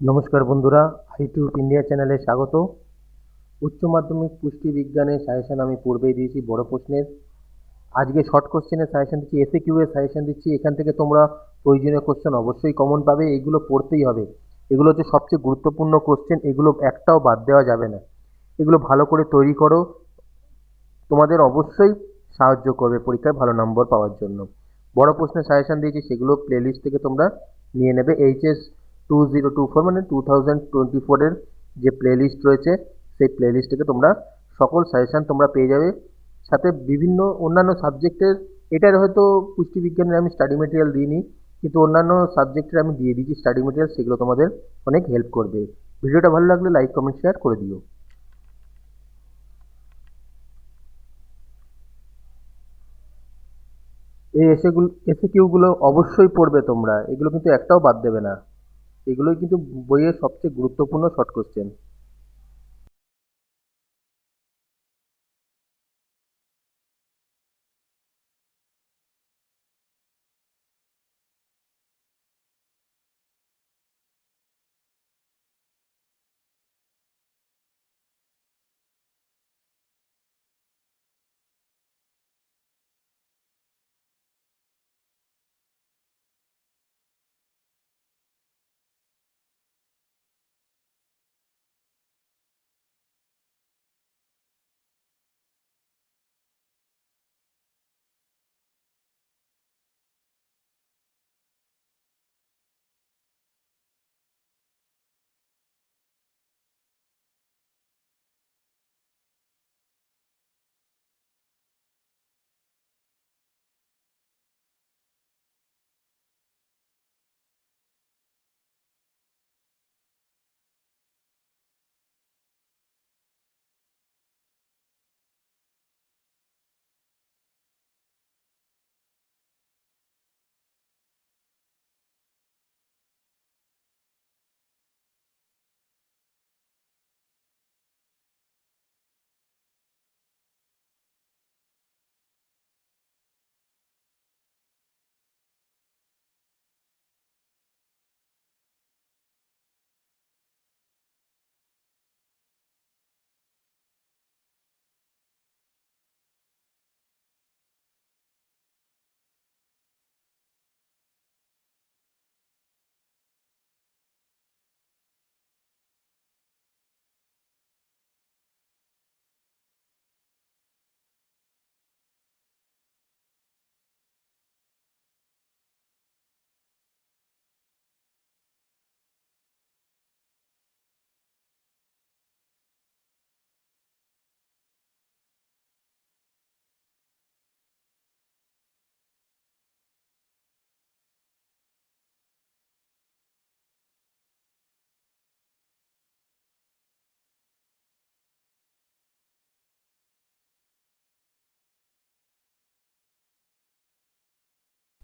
নমস্কার বন্ধুরা YouTube India চ্যানেলে স্বাগত। উচ্চ মাধ্যমিক পুষ্টি বিজ্ঞানের সাজেশন আমি পূর্বেই দিয়েছি, বড় প্রশ্নের। আজকে শর্ট কোশ্চেনের সাজেশন দিচ্ছি এসে কিউ এর সাজেশন দিচ্ছি। এখান থেকে তোমরা প্রয়োজনীয় কোশ্চেন অবশ্যই কমন পাবে, এগুলো পড়তেই হবে। এগুলো হচ্ছে সবচেয়ে গুরুত্বপূর্ণ কোশ্চেন এগুলো একটাও বাদ দেওয়া যাবে না। এগুলো ভালো করে তৈরি করো। তোমাদের অবশ্যই সাহায্য করবে পরীক্ষায় ভালো নম্বর পাওয়ার জন্য। বড় প্রশ্নের সাজেশন দিয়েছি, সেগুলো প্লেলিস্ট থেকে তোমরা নিয়ে নেবে। HS two zero two four মানে টু থাউজেন্ড টোয়েন্টি ফোরের যে প্লেলিস্ট রয়েছে, সেই প্লেলিস্ট থেকে তোমরা সকল সাজেশন তোমরা পেয়ে যাবে। সাথে বিভিন্ন অন্যান্য সাবজেক্টের এটার হয়তো পুষ্টিবিজ্ঞানের আমি স্টাডি মেটেরিয়াল দিইনি, কিন্তু অন্যান্য সাবজেক্টের আমি দিয়ে দিয়েছি স্টাডি মেটেরিয়াল সেগুলো তোমাদের অনেক হেল্প করবে। ভিডিওটা ভালো লাগলে লাইক কমেন্ট শেয়ার করে দিও। এই এসেগুলো এসে কিউগুলো অবশ্যই পড়বে তোমরা, এগুলো কিন্তু একটাও বাদ দেবে না। এগুলোই কিন্তু বইয়ের সবচেয়ে গুরুত্বপূর্ণ শর্ট কোশ্চেন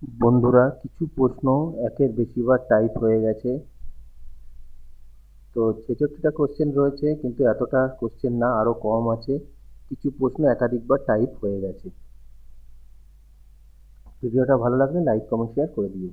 বন্ধুরা, কিছু প্রশ্ন, একের বেশিবার টাইপ হয়ে গেছে। তো ছেষট্টিটা কোশ্চেন রয়েছে, কিন্তু এতটা কোশ্চেন না আরও কম আছে। কিছু প্রশ্ন একাধিকবার টাইপ হয়ে গেছে। ভিডিওটা ভালো লাগলে লাইক কমেন্ট শেয়ার করে দিও।